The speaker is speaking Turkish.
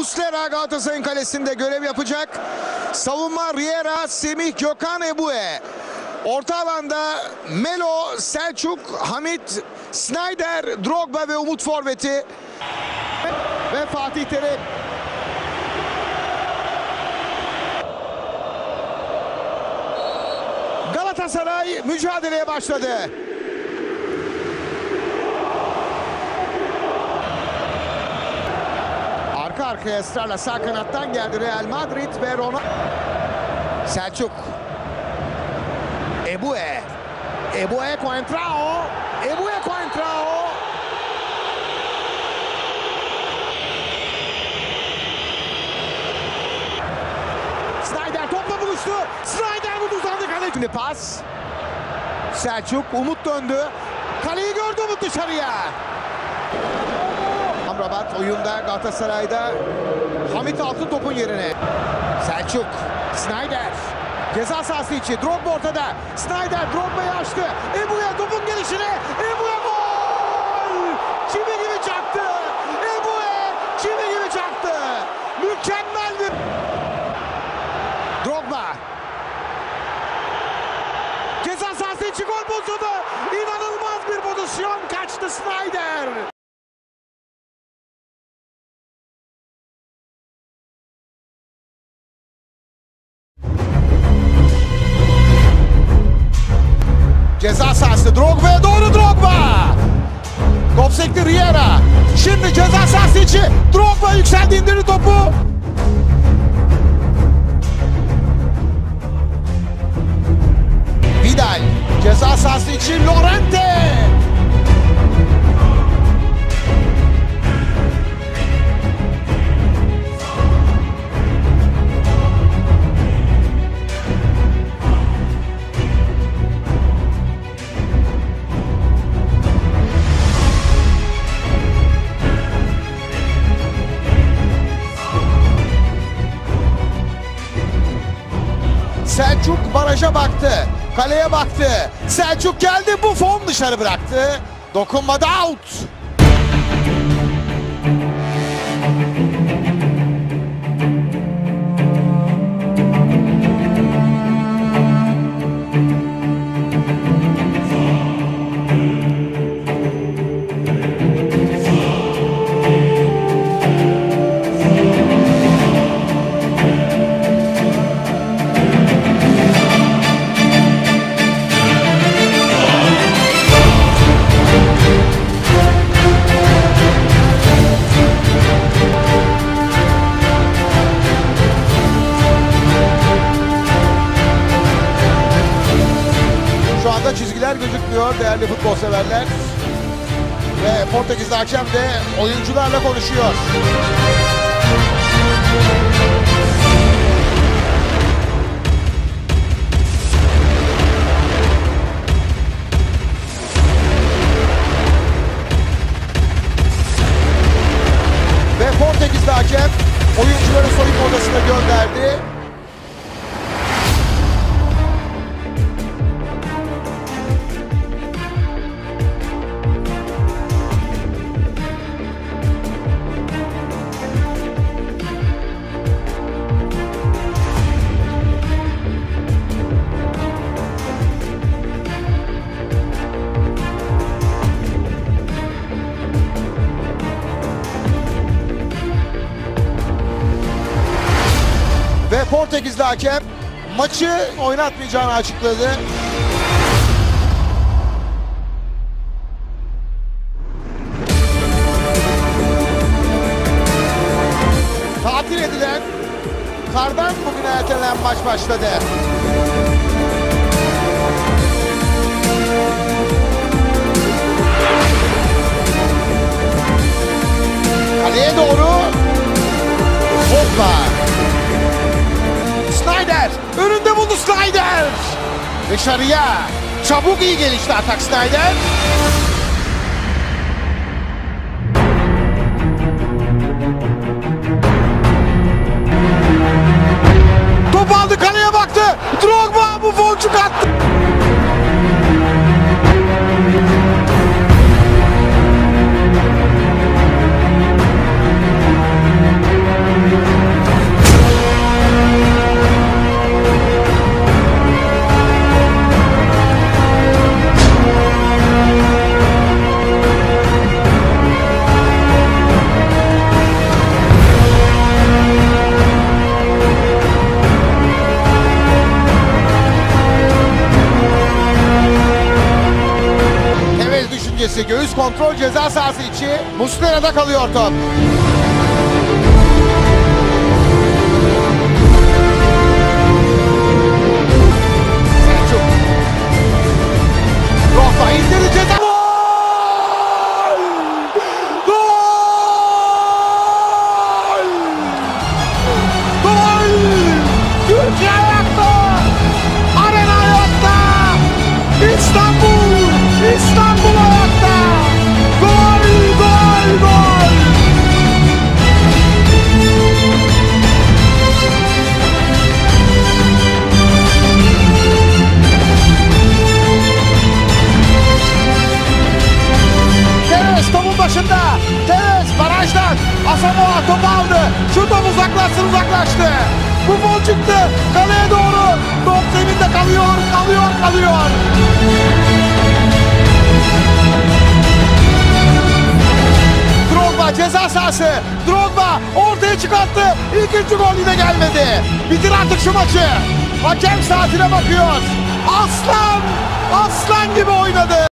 Muslera Galatasaray'ın kalesinde görev yapacak. Savunma Riera, Semih Gökhan Ebue. Orta alanda Melo, Selçuk, Hamit, Snyder, Drogba ve Umut Forvet'i. Ve Fatih Terim. Galatasaray mücadeleye başladı. Arkaya ısrarla sağ kanattan geldi Real Madrid ve Ronaldo. Selçuk. Ebue. Ebue Coentrao. Ebue Coentrao. Snyder topla buluştu. Snyder vurdu uzandı kale. Şimdi pas. Selçuk Umut döndü. Kaleyi gördü Umut dışarıya. Amrabat oyunda Galatasaray'da Hamit Altın topun yerine. Selçuk, Snyder. Ceza sahası içi. Drogba ortada. Snyder Drogba'yı açtı. Ebu'ya topun gelişine. Ebu'ya gol! Çivi gibi çaktı. Ebu'ya çivi gibi çaktı. Mükemmel bir... Drogba. Ceza sahası içi gol pozisyonu. İnanılmaz bir pozisyon. Kaçtı Snyder. Ceza sahası Drogba'ya doğru Drogba. Top sekti Riera. Şimdi ceza sahası içi Drogba yükseldi indirdi topu. Vidal ceza sahası içi Lorente. Baraja baktı. Kaleye baktı. Selçuk geldi. Bu form dışarı bıraktı. Dokunmadı out. Gözükmüyor değerli futbol severler. Ve Portekizli hakem de oyuncularla konuşuyor. Ve Portekizli hakem oyuncuları soyunma odasına gönderdi. Portekizli hakem maçı oynatmayacağını açıkladı. Tatil edilen, kardan bugüne ertelenen maç başladı. Kaleye doğru Dışarıya. Çabuk iyi gelişti atak Snyder. Göğüs kontrol ceza sahası içi. Muslera'da kalıyor top. Asamoah topu aldı. Şu top uzaklaşsın uzaklaştı. Bu gol çıktı. Kaleye doğru. Top zeminde kalıyor, kalıyor, kalıyor. Drogba ceza sahası. Drogba ortaya çıkarttı. İkinci gol yine gelmedi. Bitir artık şu maçı. Hakem saatine bakıyor. Aslan, aslan gibi oynadı.